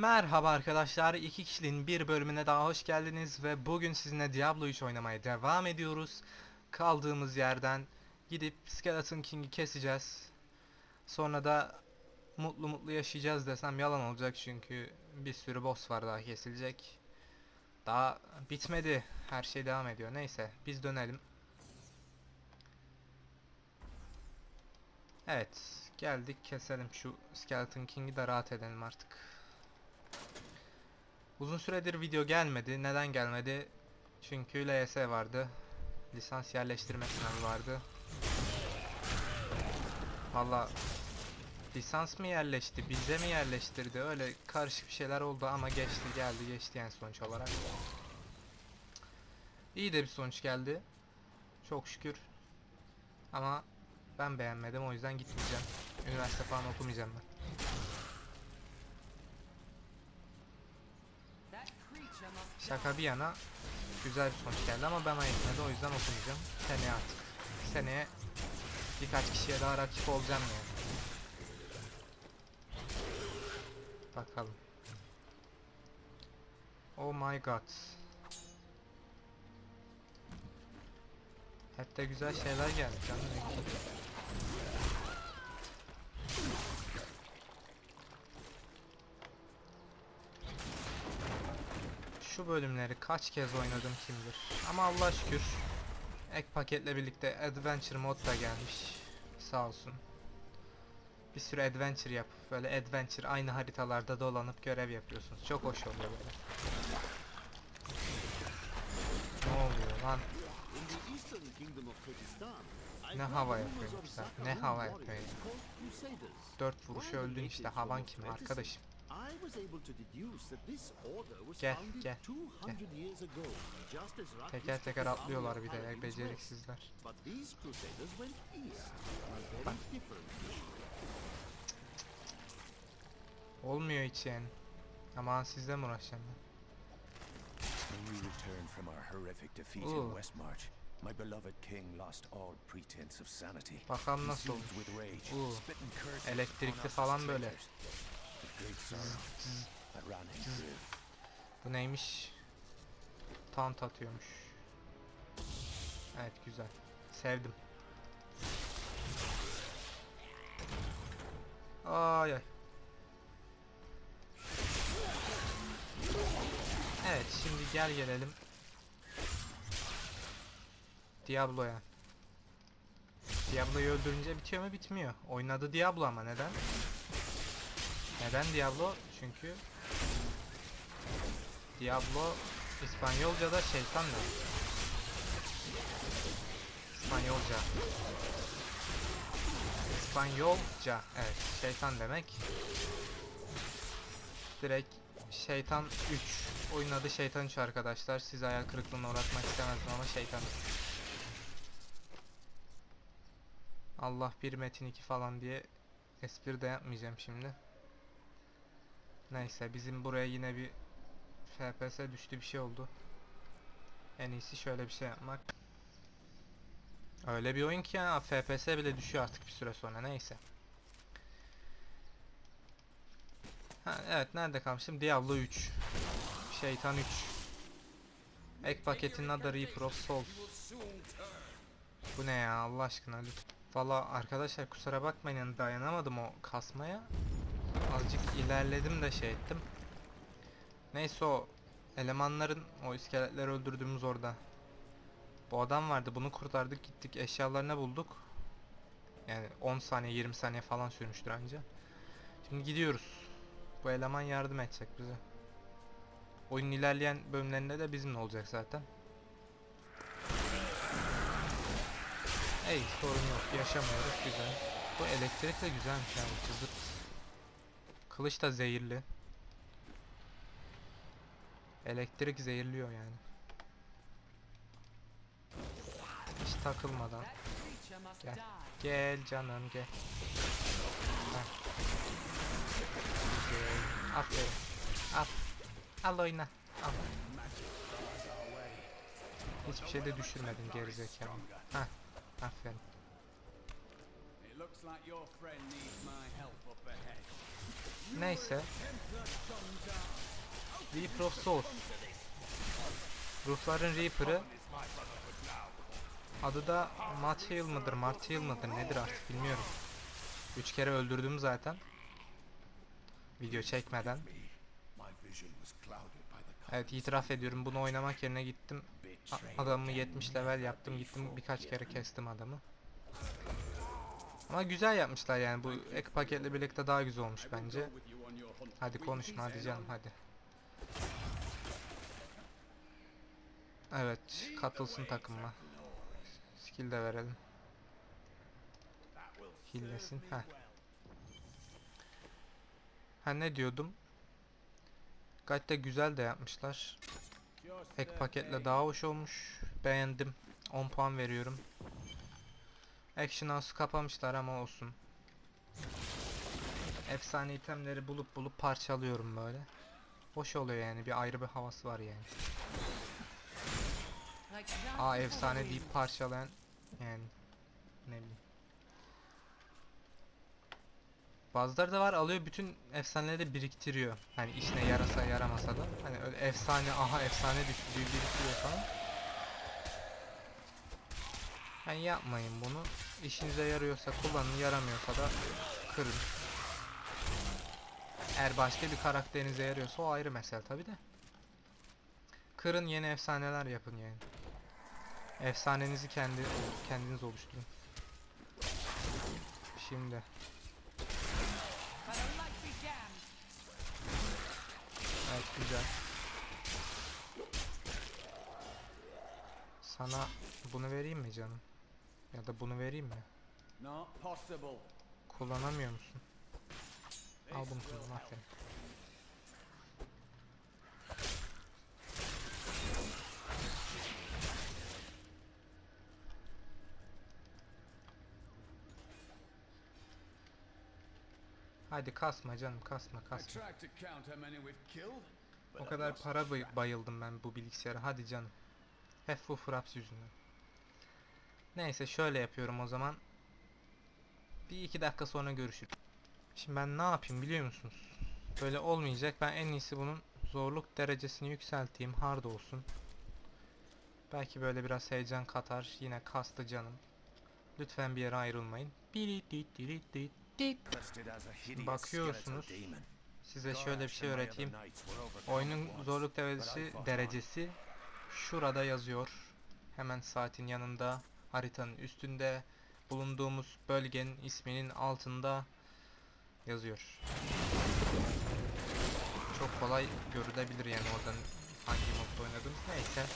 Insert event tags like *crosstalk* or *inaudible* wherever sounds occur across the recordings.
Merhaba arkadaşlar, iki kişinin bir bölümüne daha hoş geldiniz ve bugün sizinle Diablo 3 oynamaya devam ediyoruz. Kaldığımız yerden gidip Skeleton King'i keseceğiz. Sonra da mutlu mutlu yaşayacağız desem yalan olacak çünkü bir sürü boss var daha kesilecek. Daha bitmedi, her şey devam ediyor. Neyse, biz dönelim. Evet, geldik keselim şu Skeleton King'i de rahat edelim artık. Uzun süredir video gelmedi. Neden gelmedi? Çünkü LS vardı. Lisans yerleştirme sınavı vardı. Valla lisans mı yerleşti, bize mi yerleştirdi? Öyle karışık bir şeyler oldu ama geçti, geldi, geçti yani sonuç olarak. İyi de bir sonuç geldi. Çok şükür. Ama ben beğenmedim o yüzden gitmeyeceğim. Üniversite falan okumayacağım ben. Şaka bir yana güzel bir sonuç geldi ama bana yetmedi o yüzden okumayacağım. Seneye artık. Seneye birkaç kişiye daha rakip olacağım yani. Bakalım. Oh my god. De güzel şeyler geldi canım. Şu bölümleri kaç kez oynadım kimdir. Ama Allah şükür ek paketle birlikte Adventure mod da gelmiş. Sağ olsun. Bir sürü adventure yapıp böyle adventure aynı haritalarda dolanıp görev yapıyorsunuz. Çok hoş oluyor böyle. Ne oluyor lan? Ne hava Zaka ne hava warriors yapıyor ya. called Crusaders. Dört vuruşu öldün işte havan kim arkadaşım. I was able to deduce that this order was Gel, founded gel, 200 years ago, just as Teker teker atlıyorlar bir de ya beceriksizler. But these Crusaders went east on a very different. Olmuyor hiç yani. Aman sizle mi uğraşacağım ben? When we returned from our horrific defeat Ooh. in Westmarch, my beloved king lost all pretense of sanity. Bakalım nasıl curses Elektrikli falan böyle. Bu neymiş? Taunt atıyormuş. Evet güzel. Sevdim. Ay ay. Evet şimdi gel gelelim. Diablo'ya. Diablo'yu öldürünce bitiyor mu bitmiyor. Oynadı Diablo ama neden? Neden Diablo? Çünkü Diablo İspanyolca'da şeytan ne? İspanyolca. İspanyolca. Evet, şeytan demek. Direkt şeytan 3. Oyun adı şeytan 3 arkadaşlar. Sizi hayal kırıklığına uğratmak istemezdim ama şeytan 3. Allah bir Metin 2 falan diye espri de yapmayacağım şimdi. Neyse bizim buraya yine bir FPS düştü bir şey oldu. En iyisi şöyle bir şey yapmak. Öyle bir oyun ki ya FPS bile düşüyor artık bir süre sonra neyse. Ha, evet nerede kalmışım? Diablo 3. Şeytan 3. Ek paketinin adı Reaper of Souls. Bu ne ya Allah aşkına lütfen. Valla arkadaşlar kusura bakmayın dayanamadım o kasmaya. Azıcık ilerledim de şey ettim. Neyse o elemanların o iskeletleri öldürdüğümüz orada. Bu adam vardı bunu kurtardık gittik eşyalarını bulduk. Yani 10 saniye 20 saniye falan sürmüştür anca. Şimdi gidiyoruz. Bu eleman yardım edecek bize. Oyunun ilerleyen bölümlerinde de bizimle olacak zaten. Ey sorun yok yaşamıyoruz güzel. Bu elektrik de güzelmiş yani cızırt. Kılıç da zehirli. Elektrik zehirliyor yani. Hiç takılmadan. Gel. Gel canım gel. Güzel. Aferin. Al. Al oyna. Al. Hiçbir şey de düşürmedin gerizekalı. Heh. Aferin. It looks like your friend needs my help up ahead. Neyse. Reaper of Souls. Ruhların Reaper'ı. Adı da Mathiel mıdır, Martial mıdır nedir artık bilmiyorum. Üç kere öldürdüm zaten. Video çekmeden. Evet itiraf ediyorum bunu oynamak yerine gittim. Adamı 70 level yaptım gittim birkaç kere kestim adamı. Ama güzel yapmışlar yani bu ek paketle birlikte daha güzel olmuş bence. Hadi konuşma hadi canım hadi. Evet katılsın takımıma. Skill de verelim. Hillesin. Heh. Ha ne diyordum? Gayet de güzel de yapmışlar. Ek paketle daha hoş olmuş. Beğendim. 10 puan veriyorum. Action House'u kapamışlar ama olsun. Efsane itemleri bulup bulup parçalıyorum böyle. Hoş oluyor yani bir ayrı bir havası var yani. Aa efsane deyip parçalayan yani ne bileyim. Bazıları da var alıyor bütün efsaneleri biriktiriyor. Hani işine yarasa yaramasa da. Hani öyle efsane aha efsane düştü biriktiriyor falan. Yani yapmayın bunu. İşinize yarıyorsa kullanın yaramıyorsa da kırın. Eğer başka bir karakterinize yarıyorsa o ayrı mesele tabi de. Kırın yeni efsaneler yapın yani. Efsanenizi kendi kendiniz oluşturun. Şimdi evet güzel. Sana bunu vereyim mi canım? Ya da bunu vereyim mi? Possible. Kullanamıyor musun? Al bunu kullan aferin. Hadi kasma canım kasma kasma. O kadar para bay- bayıldım ben bu bilgisayara. Hadi canım. Hep bu fraps yüzünden. Neyse şöyle yapıyorum o zaman. Bir iki dakika sonra görüşürüz. Şimdi ben ne yapayım biliyor musunuz? Böyle olmayacak. Ben en iyisi bunun zorluk derecesini yükselteyim. Hard olsun. Belki böyle biraz heyecan katar. Yine kastı canım. Lütfen bir yere ayrılmayın. Bakıyorsunuz. Size şöyle bir şey öğreteyim. Oyunun zorluk derecesi derecesi şurada yazıyor. Hemen saatin yanında, haritanın üstünde, bulunduğumuz bölgenin isminin altında yazıyor. Çok kolay görülebilir yani oradan hangi modda oynadığımız neyse.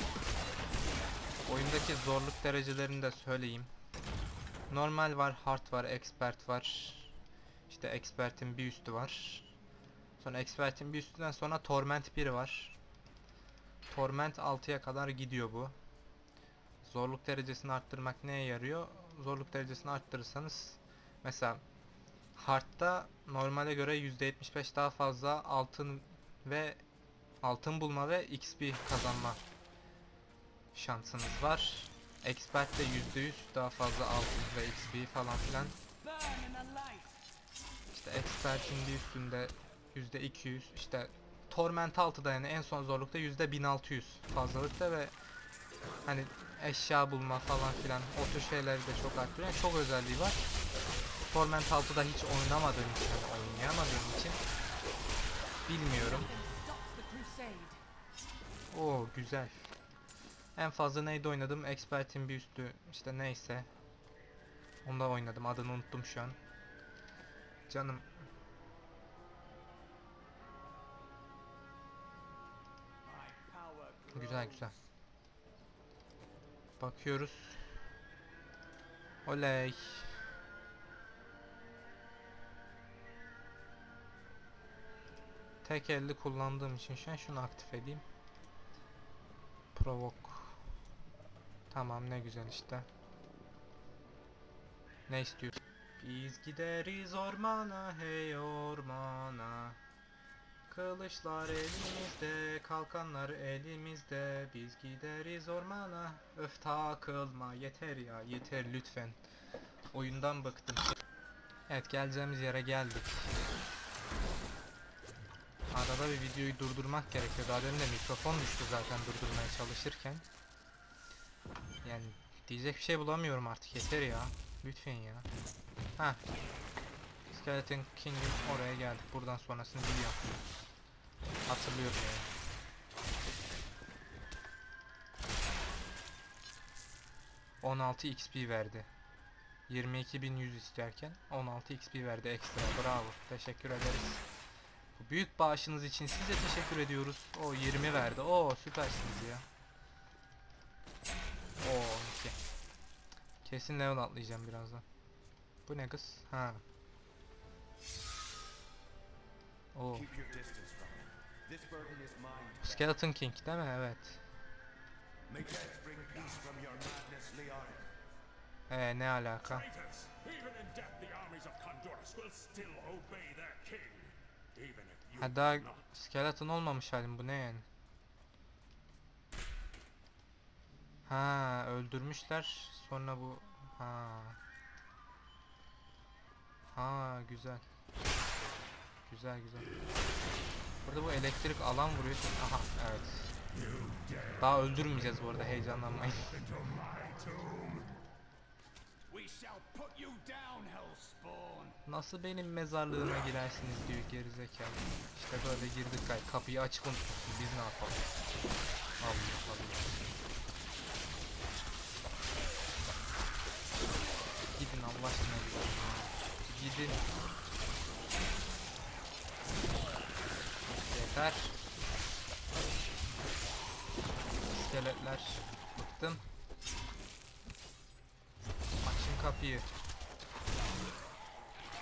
Oyundaki zorluk derecelerini de söyleyeyim. Normal var, hard var, expert var. İşte expert'in bir üstü var. Sonra Expert'in bir üstünden sonra Torment 1 var. Torment 6'ya kadar gidiyor bu. Zorluk derecesini arttırmak neye yarıyor? Zorluk derecesini arttırırsanız mesela Hard'da normale göre %75 daha fazla altın ve altın bulma ve XP kazanma şansınız var. Expert'te %100 daha fazla altın ve XP falan filan. İşte Expert'in bir üstünde %200 işte Torment 6'da yani en son zorlukta %1600 fazlalıkta ve hani eşya bulma falan filan o tür şeyleri de çok arttırıyor. Yani çok özelliği var. Torment 6'da hiç oynamadığım için, oynayamadığım için bilmiyorum. Oo güzel. En fazla neyde oynadım? Expert'in bir üstü işte neyse. Onda oynadım. Adını unuttum şu an. Canım Güzel güzel. Bakıyoruz. Oley. Tek elde kullandığım için şu an şunu aktif edeyim. Provoke. Tamam ne güzel işte. Ne istiyor? Biz gideriz ormana hey ormana. Kılıçlar elimizde, kalkanlar elimizde Biz gideriz ormana Öf takılma yeter ya yeter lütfen Oyundan bıktım Evet geleceğimiz yere geldik Arada bir videoyu durdurmak gerekiyor. Daha demin de mikrofon düştü zaten durdurmaya çalışırken. Yani diyecek bir şey bulamıyorum artık yeter ya. Lütfen ya. Ha. Skeleton King'in oraya geldik. Buradan sonrasını biliyorum. Hatırlıyorum yani. ...16 XP verdi. 22.100 isterken 16 XP verdi ekstra. Bravo. Teşekkür ederiz. Bu büyük bağışınız için size teşekkür ediyoruz. O 20 verdi. O süpersiniz ya. O 12. Kesin level atlayacağım birazdan. Bu ne kız? Ha. Mine. Skeleton King değil mi? Evet. Ee ne alaka? Ha daha skeleton olmamış halim bu ne yani? Ha öldürmüşler sonra bu ha ha güzel güzel güzel. Burada bu elektrik alan vuruyor. Aha evet. Daha öldürmeyeceğiz bu arada heyecanlanmayın. Nasıl benim mezarlığıma girersiniz diyor gerizekalı. İşte böyle girdik kay kapıyı açık unutmuşsun biz ne yapalım? Allah Allah. Gidin Allah aşkına. Gidin. Yeter. İskeletler. Bıktım. Açın kapıyı.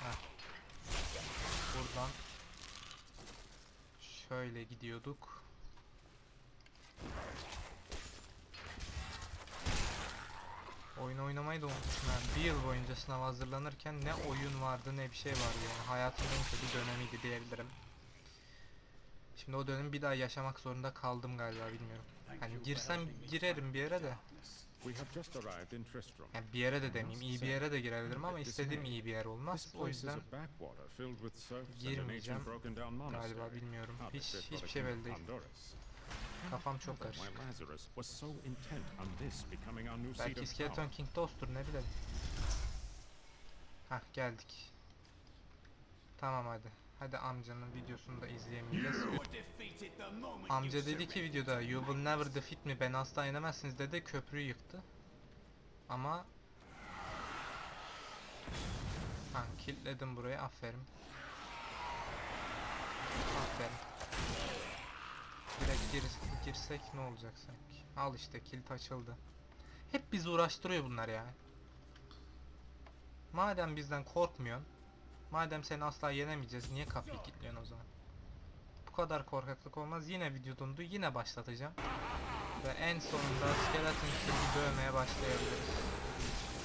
Heh. Buradan şöyle gidiyorduk. Oyun oynamayı da unutmuşum yani. Bir yıl boyunca sınav hazırlanırken ne oyun vardı ne bir şey vardı yani. Hayatımın en kötü dönemiydi diyebilirim. Şimdi o dönemi bir daha yaşamak zorunda kaldım galiba bilmiyorum. Hani girsem girerim bir yere de. Yani bir yere de demeyeyim iyi bir yere de girebilirim ama istediğim iyi bir yer olmaz. O yüzden girmeyeceğim. galiba bilmiyorum. Hiç hiçbir şey belli değil. Kafam çok karışık. Belki Skeleton. King dosttur ne bileyim. Hah geldik. Tamam hadi. Hadi amcanın videosunu da izleyemeyeceğiz. Amca dedi ki videoda You will never defeat me beni asla yenemezsiniz dedi köprüyü yıktı. Ama Ha kilitledim burayı aferin. Aferin. Direkt gir, girsek ne olacak sanki? Al işte kilit açıldı. Hep bizi uğraştırıyor bunlar ya. Madem bizden korkmuyorsun, madem seni asla yenemeyeceğiz, niye kapıyı kilitliyorsun o zaman? Bu kadar korkaklık olmaz. Yine video dondu. Yine başlatacağım. Ve en sonunda Skeleton King'i dövmeye başlayabiliriz.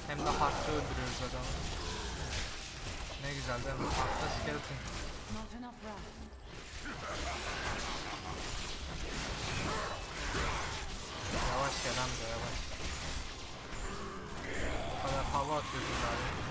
Hem de Harp'ta öldürüyoruz adamı. Ne güzel değil mi? Harp'ta Skeleton. Yavaş gel amca yavaş. Bu kadar hava atıyorsun abi.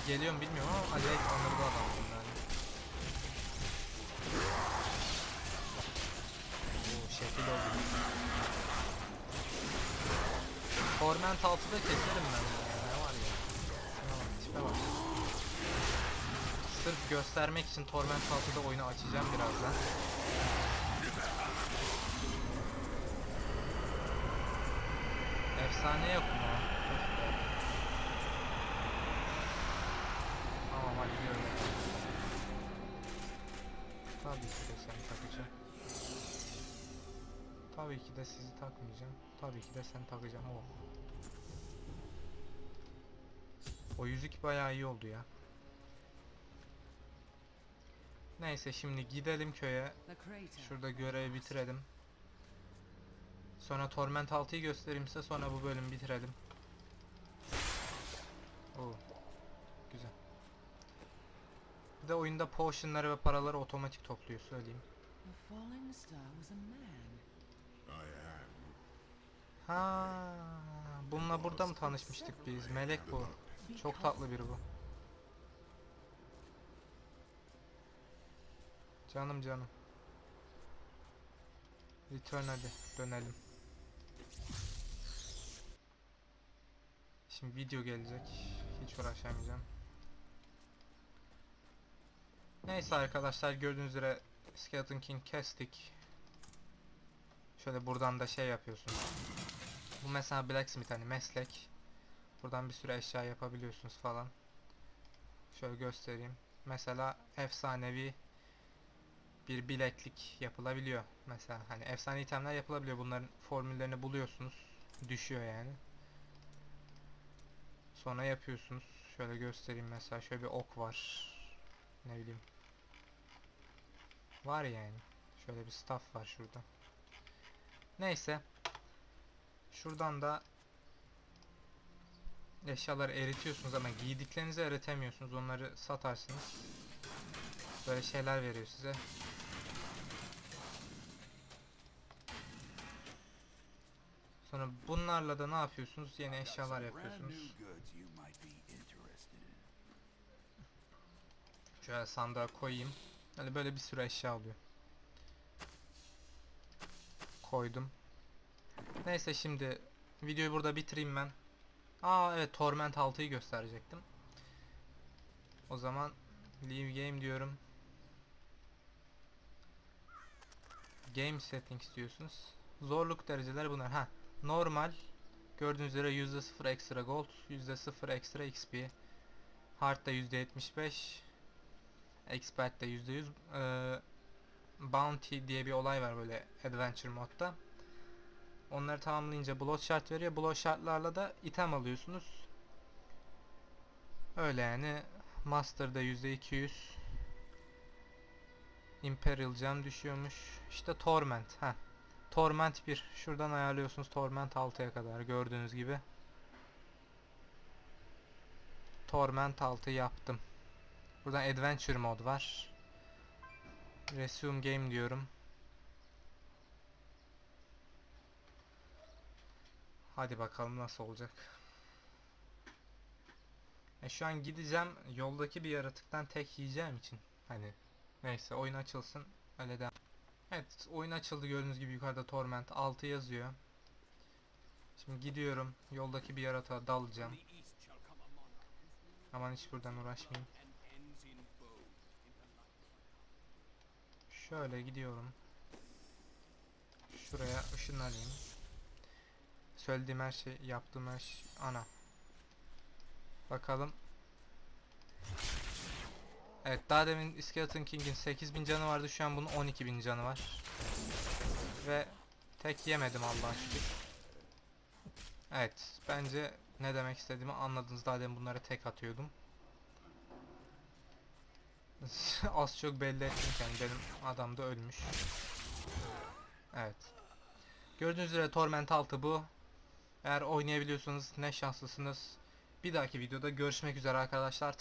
Sesler size geliyor mu bilmiyorum ama acayip anırdı adam yani. Oo şekil oldu. Torment 6'da keserim ben. Ne var ya? Şuna bak tipe bak. Sırf göstermek için Torment 6'da oyunu açacağım birazdan. Efsane yok mu? De sizi takmayacağım. Tabii ki de sen takacağım. Oh. O yüzük bayağı iyi oldu ya. Neyse şimdi gidelim köye. Şurada görevi bitirelim. Sonra Torment 6'yı göstereyim size sonra bu bölümü bitirelim. Oo. Güzel. Bir de oyunda potionları ve paraları otomatik topluyor söyleyeyim. The falling star was a man. Ha, bununla burada mı tanışmıştık biz? Melek bu. Çok tatlı biri bu. Canım canım. Return hadi dönelim. Şimdi video gelecek. Hiç uğraşamayacağım. Neyse arkadaşlar gördüğünüz üzere Skeleton King kestik. Şöyle buradan da şey yapıyorsunuz. Bu mesela blacksmith hani meslek. Buradan bir sürü eşya yapabiliyorsunuz falan. Şöyle göstereyim. Mesela efsanevi bir bileklik yapılabiliyor. Mesela hani efsane itemler yapılabiliyor. Bunların formüllerini buluyorsunuz. Düşüyor yani. Sonra yapıyorsunuz. Şöyle göstereyim mesela. Şöyle bir ok var. Ne bileyim. Var yani. Şöyle bir staff var şurada. Neyse. Şuradan da eşyaları eritiyorsunuz ama giydiklerinizi eritemiyorsunuz. Onları satarsınız. Böyle şeyler veriyor size. Sonra bunlarla da ne yapıyorsunuz? Yeni eşyalar yapıyorsunuz. Şöyle sandığa koyayım. Hani böyle bir sürü eşya oluyor. Koydum. Neyse şimdi videoyu burada bitireyim ben. Aa evet Torment 6'yı gösterecektim. O zaman leave game diyorum. Game settings diyorsunuz. Zorluk dereceleri bunlar. Ha, normal gördüğünüz üzere %0 ekstra gold, %0 ekstra XP. Hard'da %75, Expert'te %100. Ee, Bounty diye bir olay var böyle Adventure modda. Onları tamamlayınca blood shard veriyor. Blood shardlarla da item alıyorsunuz. Öyle yani. Master'da %200. Imperial can düşüyormuş. İşte Torment. ha. Torment 1. Şuradan ayarlıyorsunuz Torment 6'ya kadar gördüğünüz gibi. Torment 6 yaptım. Buradan Adventure mod var. Resume game diyorum. Hadi bakalım nasıl olacak. E şu an gideceğim yoldaki bir yaratıktan tek yiyeceğim için. Hani neyse oyun açılsın öyle devam. Evet oyun açıldı gördüğünüz gibi yukarıda Torment 6 yazıyor. Şimdi gidiyorum yoldaki bir yaratığa dalacağım. Aman hiç buradan uğraşmayayım. Şöyle gidiyorum. Şuraya ışınlanayım. Söylediğim her şey, yaptığım her şey. Ana. Bakalım. Evet daha demin Skeleton King'in 8000 canı vardı. Şu an bunun 12000 canı var. Ve tek yemedim Allah'a şükür. Evet bence ne demek istediğimi anladınız. Daha demin bunları tek atıyordum. *laughs* Az çok belli ettim yani benim adam da ölmüş. Evet. Gördüğünüz üzere Torment 6 bu. Eğer oynayabiliyorsanız ne şanslısınız. Bir dahaki videoda görüşmek üzere arkadaşlar.